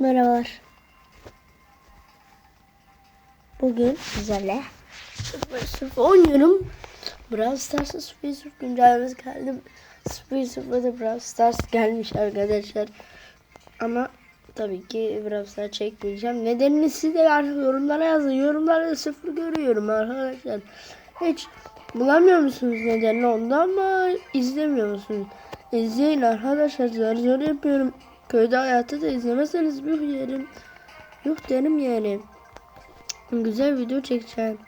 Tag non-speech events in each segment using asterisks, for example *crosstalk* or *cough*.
Merhabalar. Bugün sizlerle 0 oynuyorum. Brawl Stars'a 0 güncellemesi geldi. 0 0'da Brawl Stars gelmiş arkadaşlar. Ama tabii ki Brawl Stars çekmeyeceğim. Nedenini siz de yorumlara yazın. Yorumlarda 0 görüyorum arkadaşlar. Hiç bulamıyor musunuz nedenini onda ama izlemiyor musunuz? İzleyin arkadaşlar. Zor zor yapıyorum. Köyde hayatı da izlemezseniz yuh yerim. Yuh derim yani. Güzel video çekeceğim.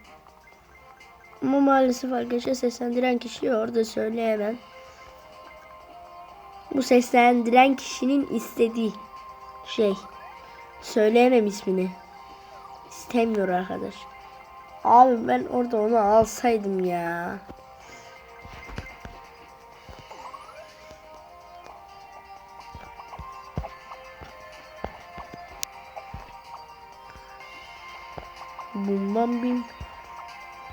Ama maalesef arkadaşlar seslendiren kişiyi orada söyleyemem. Bu seslendiren kişinin istediği şey. Söyleyemem ismini. İstemiyor arkadaş. Abi ben orada onu alsaydım ya. Bum bam bim.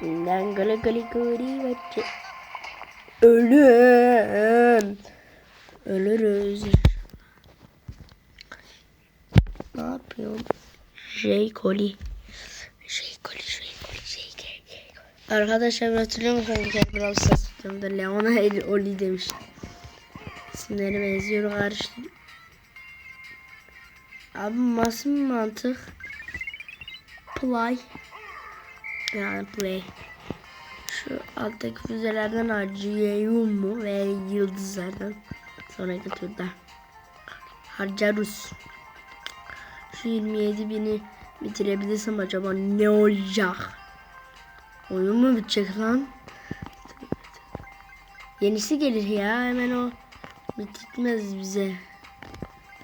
Nangala gali gari vacce. Ölüm. Ölürüz. Ne yapıyorum? J. Coli. J. Coli, J. Coli, J. Coli. Arkadaşlar hatırlıyor musunuz? Brawl Stars videomda Leona El Oli demiş. İsimleri benziyor karıştırıyor. Abi nasıl mantık? Play. Yani play. Şu alttaki füzelerden harcayayım mu ve yıldızlardan sonraki turda harcarız. Şu 27 bini bitirebilirsem acaba ne olacak? Oyun mu bitecek lan? Yenisi gelir ya hemen o bitirtmez bize.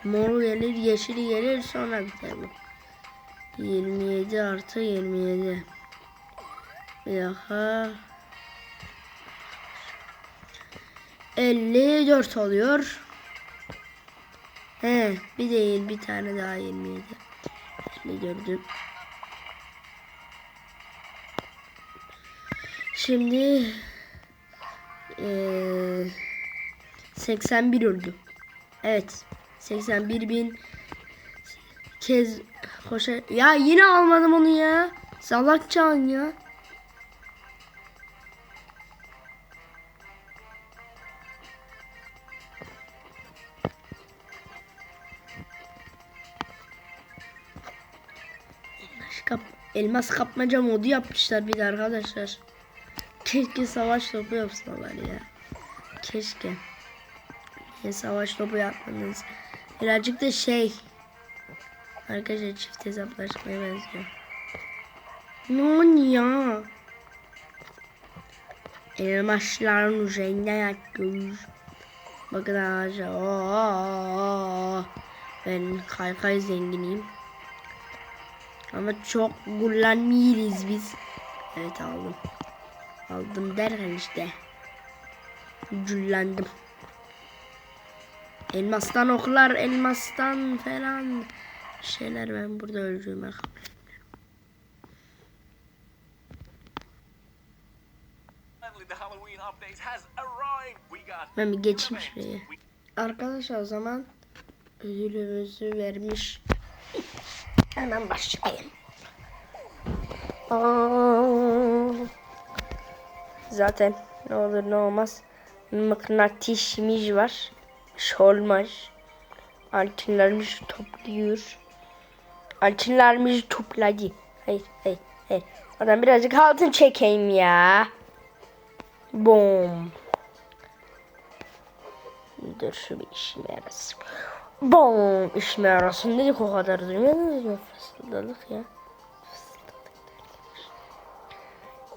Mor gelir, yeşili gelir sonra biter bu. 27 artı 27. Bir daha. 54 oluyor. He, bir değil bir tane daha 27. 54'üm. Şimdi eee 81 oldu. Evet. 81 bin kez koşa... Ya yine almadım onu ya. Salak can ya. Elmas kapmaca modu yapmışlar bir de arkadaşlar. Keşke savaş topu yapsalar ya. Keşke. Niye savaş topu yapmadınız? Birazcık da şey. Arkadaşlar çift hesaplaşmaya benziyor. Ne oluyor? Elmaçların üzerinde yatıyoruz. Bakın ağaca. Ben kaykay zenginiyim. Ama çok kullanmayız biz. Evet aldım. Aldım derken işte. Cüllendim. Elmastan oklar, elmastan falan şeyler ben burada öleceğim. Ben bir geçeyim şuraya. Arkadaşlar o zaman ödülümüzü vermiş. Hemen başlayayım. Aa, zaten ne olur ne olmaz mıknatişimiz var. Şolmaz. Altınlarımızı topluyor. Altınlarımızı topladı. Hayır hayır hayır. Oradan birazcık altın çekeyim ya. Bom. Dur şu bir işime yarasın. Bom işime yarasın dedik o kadar duymadınız mı? Fısıldadık ya.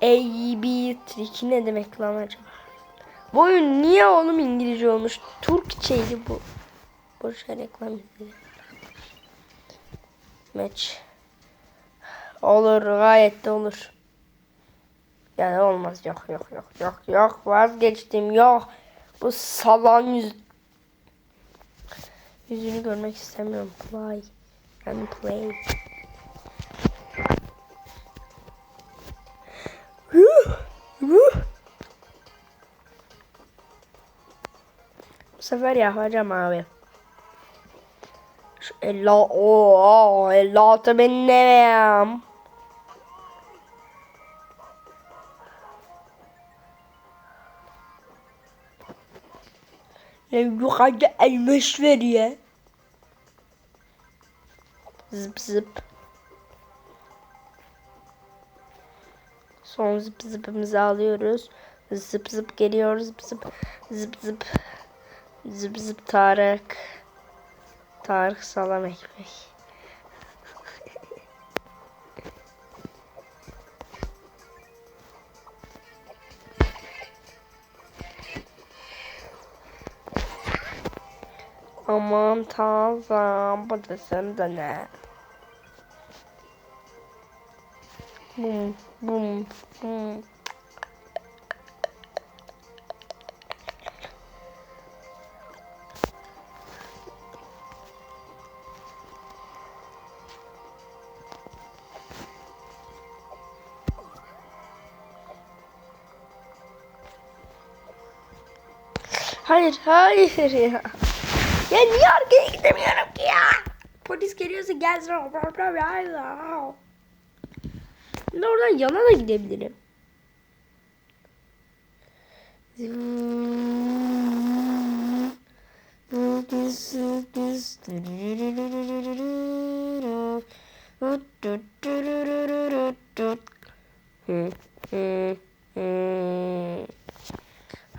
AB ne demek lan acaba? Bu oyun niye oğlum İngilizce olmuş? Türkçeydi bu. Boşa reklam izledim. Maç. Olur gayet de olur. Yani olmaz yok yok yok yok yok vazgeçtim yok. Bu salan yüz... Yüzünü görmek istemiyorum. Play. And play. Bu sefer yapacağım abi. Şu 50 Oo, 56 benim. Ne yukarıda elmas ya. Zıp zıp. Son zıp zıpımızı alıyoruz. Zıp zıp geliyoruz. Zıp zıp. Zıp zıp. Zıp zıp Tarık. Tarık salam ekmek. Aman tanrım bu da sen de ne? Bum bum bum. Hayır, hayır ya. Ya niye arkaya gidemiyorum ki ya? Polis geliyorsa gelsin. Ben oradan yana da gidebilirim.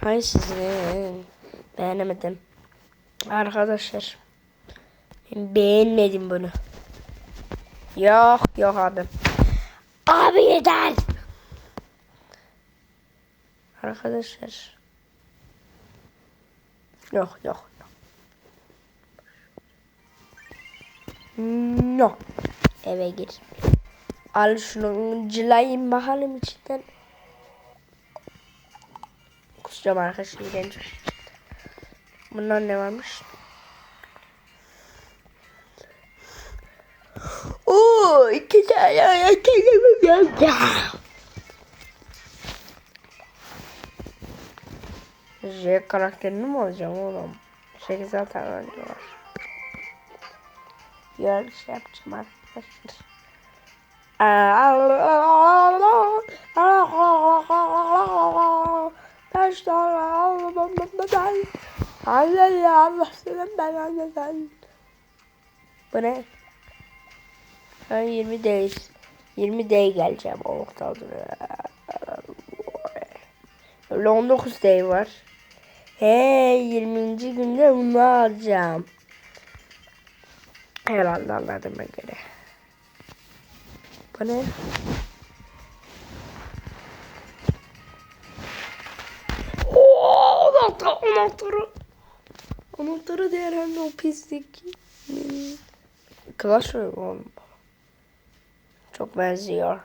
Hay sizin. Beğenemedim. Arkadaşlar. Beğenmedim bunu. Yok yok abi. Abi yeter. Arkadaşlar. Yok yok. No. Eve gir. Al şunu cılayın bakalım içinden. Kusacağım arkadaşlar. iğrenç. Bunlar ne varmış? Oo, iki tane ayakkabım yok ya. J karakterini mi alacağım oğlum? 8 tane önce var. Yarın şey yapacağım arkadaşlar. Tane almam ben. Allah ya Allah senin ben anneden. Bu ne? Ben 20 değil. 20 day geleceğim o noktada. Öyle 19 day var. He 20. günde bunu alacağım. Herhalde anladım ben göre. Bu ne? Oo, anahtar, anahtarı. Anahtarı diğer hem o pislik. Clash. Çok benziyor.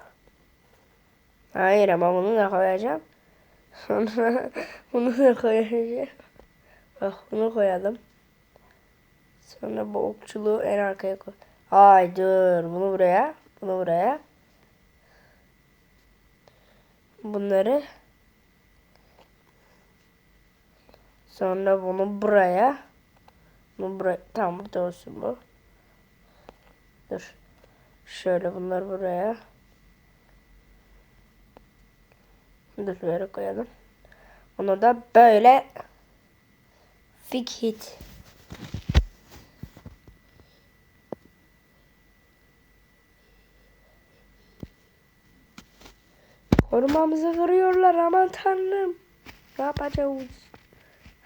Hayır ama bunu da koyacağım. Sonra *laughs* bunu da koyacağım. Bak bunu koyalım. Sonra bu okçuluğu en arkaya koy. Ay dur. Bunu buraya. Bunu buraya. Bunları. Sonra bunu buraya. Bunu buraya. Tamam burada olsun bu. Dur. Şöyle bunları buraya. Dur böyle koyalım. Onu da böyle fik hit. Korumamızı kırıyorlar aman tanrım. Ne yapacağız?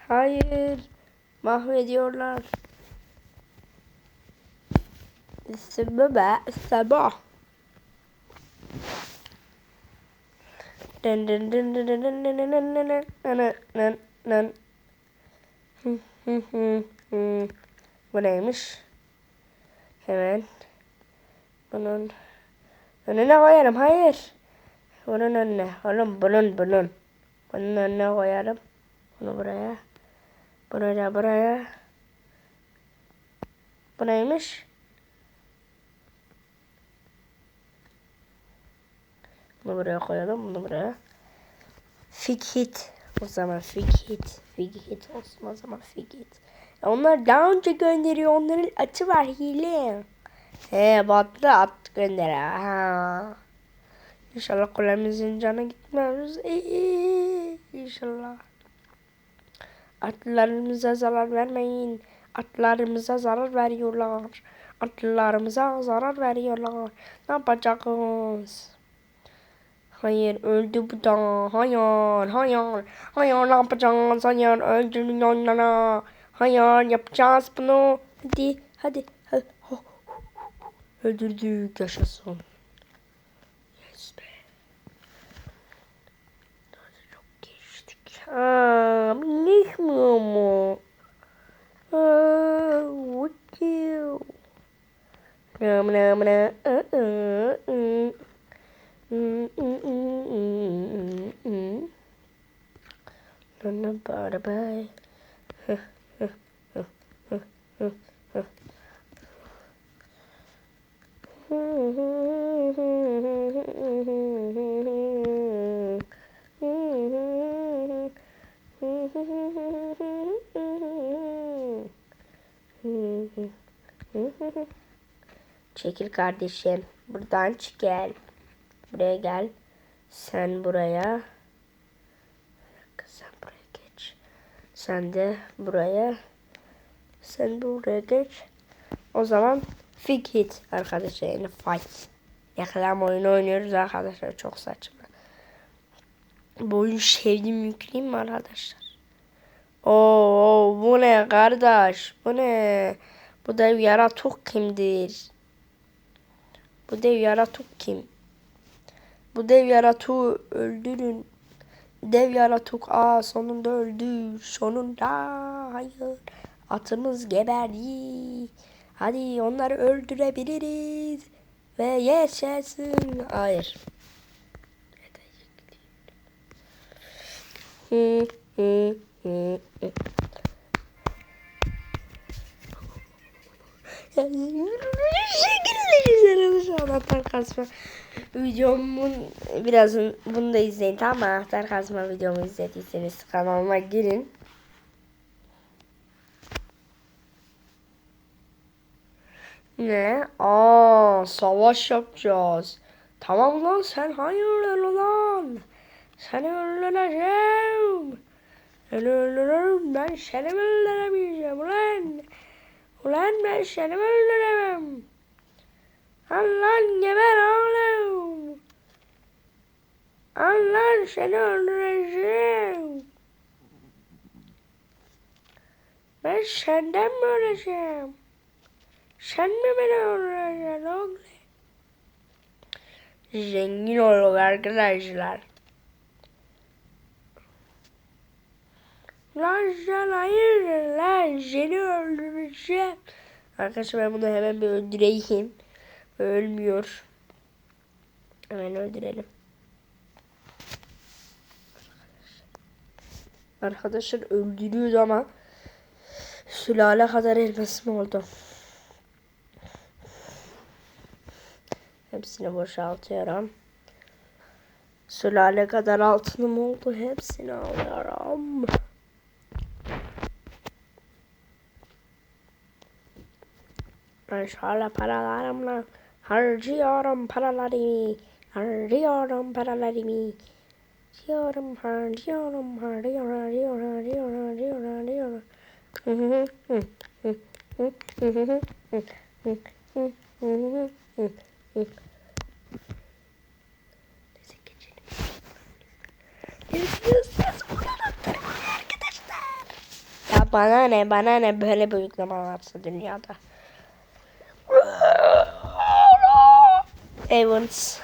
Hayır. Mahvediyorlar. Sabah. Sabah. Dın dın dın dın dın dın dın dın dın dın dın dın. Bu neymiş? Hemen. Bunun önüne koyarım. Hayır. Bunun önüne. Oğlum bunun bunun. Bunun önüne koyarım. Bunu buraya. Bunu da buraya. Bu neymiş? Bunu buraya koyalım. Bunu buraya. Fik hit. O zaman fik hit. Fik hit olsun o zaman fik hit. Onlar daha önce gönderiyor. Onların atı var hile. He battı at gönder. Ha. İnşallah kulemizin canı gitmez. İyi, İnşallah. Atlarımıza zarar vermeyin. Atlarımıza zarar veriyorlar. Atlarımıza zarar veriyorlar. Ne yapacağız? Hayır öldü bu da. Hayır hayır. Hayır ne yapacağız? Hayır öldü onlara. Hayır yapacağız bunu. Hadi hadi. Öldürdük yaşasın. Um, nicht mehr mal. Uh, what you? Na, na, na, uh, uh, uh. Mm, mm, mm, mm, mm, mm. Bada bye. Mm-hmm. Çekil kardeşim. Buradan çık gel. Buraya gel. Sen buraya. Sen buraya geç. Sen de buraya. Sen buraya geç. O zaman fig hit arkadaşlar yani fight. Yakalama oyunu oynuyoruz arkadaşlar. Çok saçma. Bu oyunu sevdim yükleyeyim mi arkadaşlar? Oo, bu ne kardeş? Bu ne? Bu dev yaratık kimdir? Bu dev yaratık kim? Bu dev yaratığı öldürün. Dev yaratık aa sonunda öldü. Sonunda hayır. Atımız geberdi. Hadi onları öldürebiliriz. Ve yaşasın. Hayır. Hı, hı, hı, hı. Şu anahtar kasma videomun biraz bunu da izleyin tamam mı? Anahtar kasma videomu izlediyseniz kanalıma girin. Ne? Aa, savaş yapacağız. Tamam lan sen hayırdır lan? Seni öldüreceğim. Seni öldürürüm. Ben seni öldüremeyeceğim ulan. Ulan ben seni öldüremem. Allah geber oğlum. Allah seni öldüreceğim. Ben senden mi öleceğim? Sen mi beni öldüreceksin oğlum? Zengin olduk arkadaşlar. Lan sen hayırdır lan seni öldüreceğim. Arkadaşlar ben bunu hemen bir öldüreyim. Ölmüyor. Hemen öldürelim. Arkadaşlar öldürüyordu ama sülale kadar elması mı oldu? Hepsini boşaltıyorum. Sülale kadar altınım oldu. Hepsini alıyorum. ben şöyle paralarımla harcıyorum paralarımı. Harcıyorum paralarımı. Harcıyorum, harcıyorum, harcıyorum, harcıyorum, harcıyorum, harcıyorum, harcıyorum. Neyse geçelim. Görüşürüz. arkadaşlar. Ya bana ne bana ne böyle bir uygulama varsa dünyada. Evans.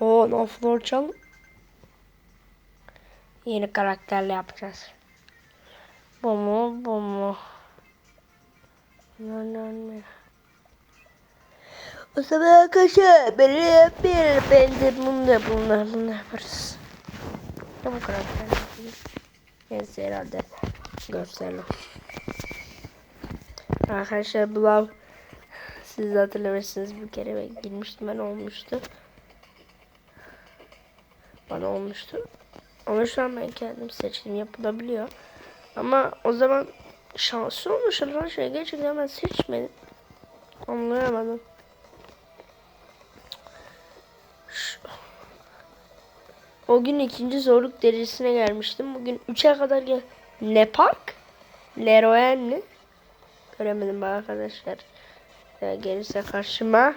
O no floor çal. Yeni karakterle yapacağız. Bu mu bu mu? No, no, no. O zaman arkadaşlar beni yapmayalım. Ben de bunu da bunlar bunu yaparız. Bu karakter? Neyse herhalde gösterelim. Arkadaşlar bu lav siz hatırlamışsınız bir kere ben girmiştim ben olmuştu. Bana olmuştu. Ama şu an ben kendim seçtim yapılabiliyor. Ama o zaman şanslı olmuş şey gerçekten ben seçmedim. Anlayamadım. Şu- O gün ikinci zorluk derecesine gelmiştim. Bugün 3'e kadar gel. Ne park? Leroy mi? Göremedim arkadaşlar. Gelirse karşıma.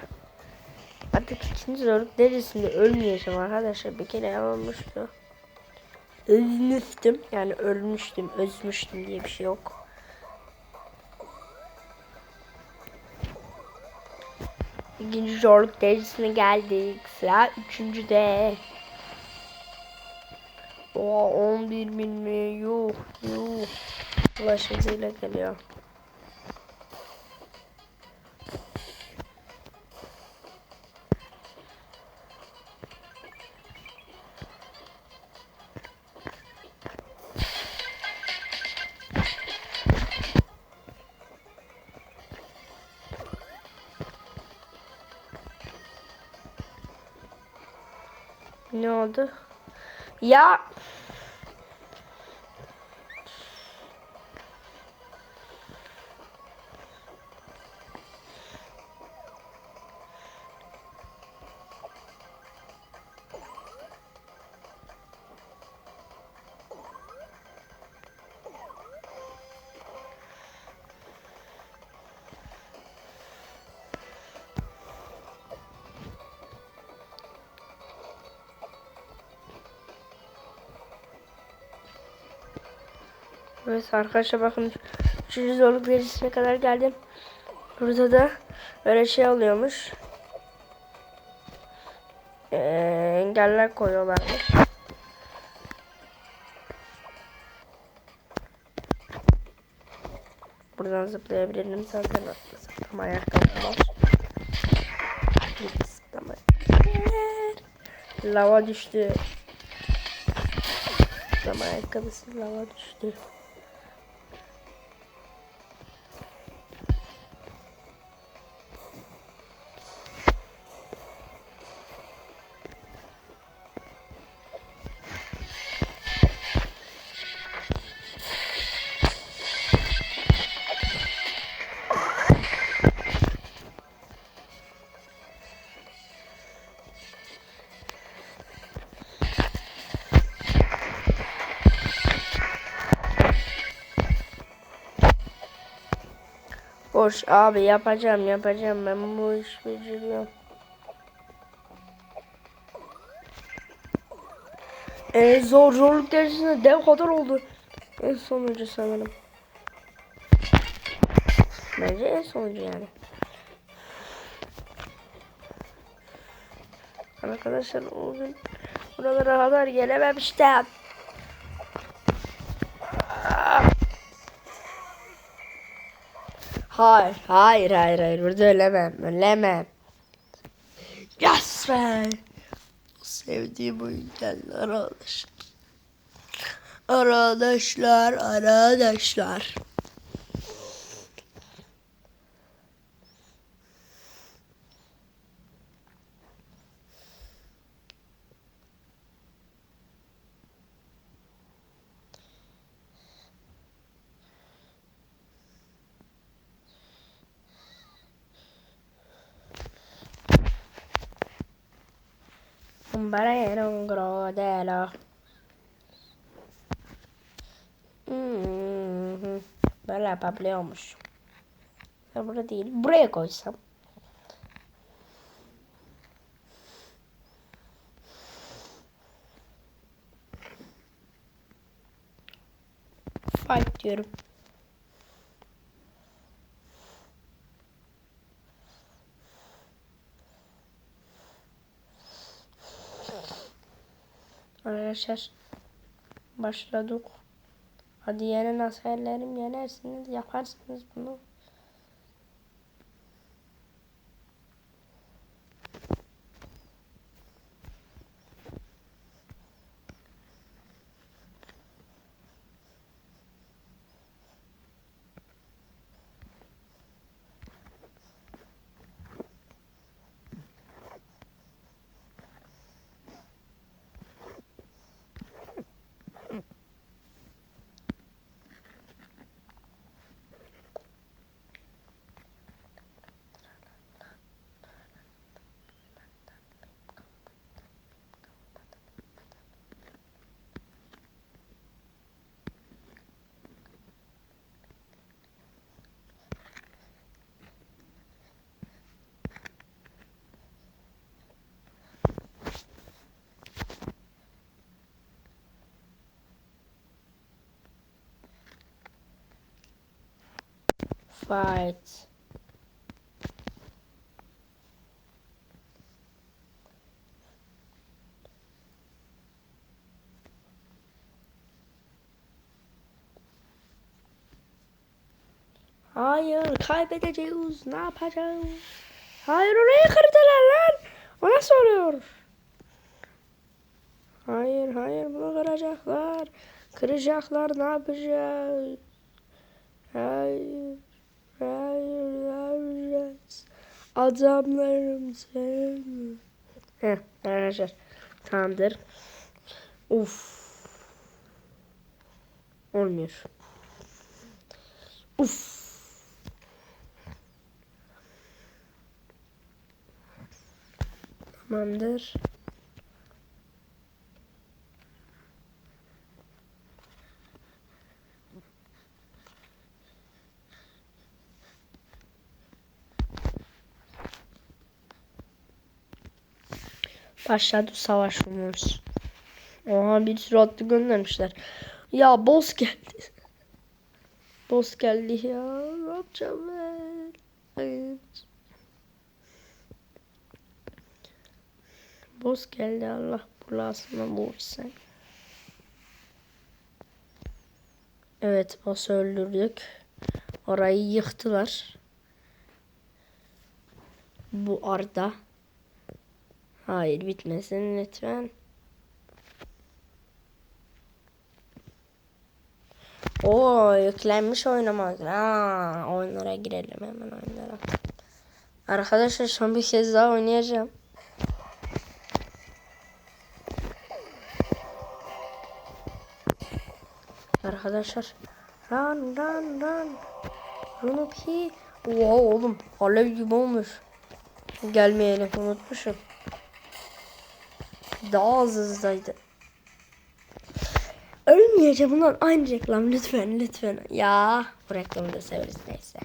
Artık ikinci zorluk derecesinde ölmeyeceğim arkadaşlar. Bir kere olmuştu. Ölmüştüm. Yani ölmüştüm, özmüştüm diye bir şey yok. İkinci zorluk derecesine geldik. Sıra üçüncüde. Oha 11 bin mi? Yuh yuh. Ulaşımcıyla geliyor. Ne oldu? Ya Evet arkadaşlar bakın üçüncü zorluk derecesine kadar geldim. Burada da böyle şey oluyormuş. Ee, engeller koyuyorlarmış. Buradan zıplayabilirim zaten zıplama ayakkabım var. Zıplama. Lava düştü. Zıplama ayakkabısı lava düştü. Boş abi yapacağım yapacağım ben bu iş beceriyorum. En zor zorluk derecesinde dev kadar oldu. En sonuncu sanırım. Bence en sonuncu yani. Arkadaşlar o gün buralara kadar gelememiştim. Hayır, hayır, hayır, hayır. Burada ölemem, ölemem. Yes be! Sevdiğim oyun geldi arkadaşlar. Arkadaşlar, arkadaşlar. Un crocodilo. Hmm, böyle yapabiliyormuş. Ya burada değil. Buraya koysam. Fight diyorum. Arkadaşlar başladık. Hadi yenin askerlerim yenersiniz yaparsınız bunu. Fight. Hayır kaybedeceğiz. Ne yapacağız? Hayır orayı kırdılar lan. O nasıl oluyor? Hayır hayır bunu kıracaklar. Kıracaklar ne yapacağız? Hayır. Yapacağız? Adamlarım sevmiyor. Heh arkadaşlar. Tamamdır. Uf. Olmuyor. Uf. Tamamdır. Başladı savaşımız. Oha bir sürü atlı göndermişler. Ya boss geldi. Boss geldi ya. Ne yapacağım ben? Evet. Boss geldi Allah bulasına vursun. Evet boss'u öldürdük. Orayı yıktılar. Bu arada. Hayır bitmesin lütfen. Oo yüklenmiş oynamak. Aa, oyunlara girelim hemen oyunlara. Arkadaşlar son bir kez daha oynayacağım. Arkadaşlar run run run run up here. Oha oğlum alev gibi olmuş. Gelmeyelim unutmuşum. Daha az hızlıydı. Ölmeyeceğim bundan aynı reklam lütfen lütfen. Ya bu reklamı da severiz neyse.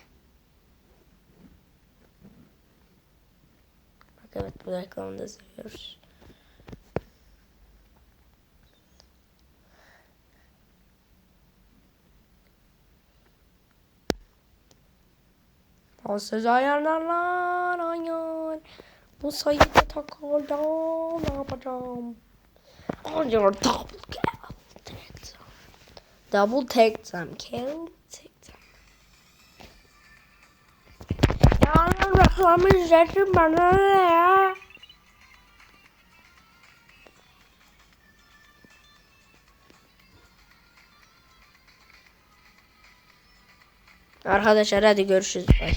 Bak evet bu reklamı da seviyoruz. O söz ayarlarlar ayar. Bu sayıyı da takardan ne yapacağım? Hayır double kill. Double take time kill. Take time. Ya reklamı izledim bana ya? Arkadaşlar hadi görüşürüz. Bye.